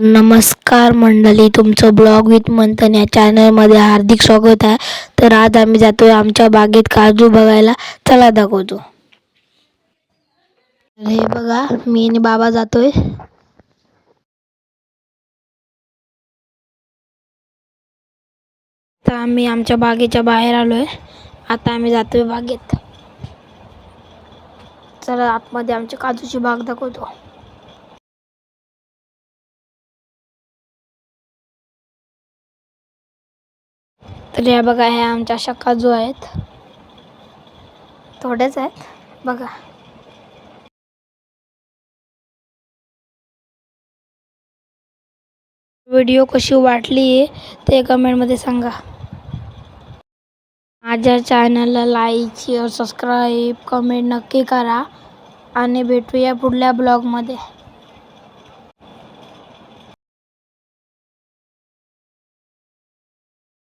नमस्कार मंडळी तुमचं ब्लॉग विथ मंथन या चॅनलमध्ये हार्दिक स्वागत आहे. तर आज आम्ही जातोय आमच्या बागेत काजू बघायला. चला दाखवतो. हे बघा मी आणि बाबा जातोय. तर आम्ही आमच्या बागेच्या बाहेर आलोय. आता आम्ही जातोय बागेत. चला आतमध्ये आमच्या काजूची बाग दाखवतो. तर या बघा ह्या आमच्या अशा काजू आहेत थोडेच आहेत. बघा. व्हिडिओ कशी वाटली ते कमेंटमध्ये सांगा. माझ्या चॅनलला लाईक शेअर सबस्क्राईब कमेंट नक्की करा. आणि भेटूया पुढल्या ब्लॉगमध्ये.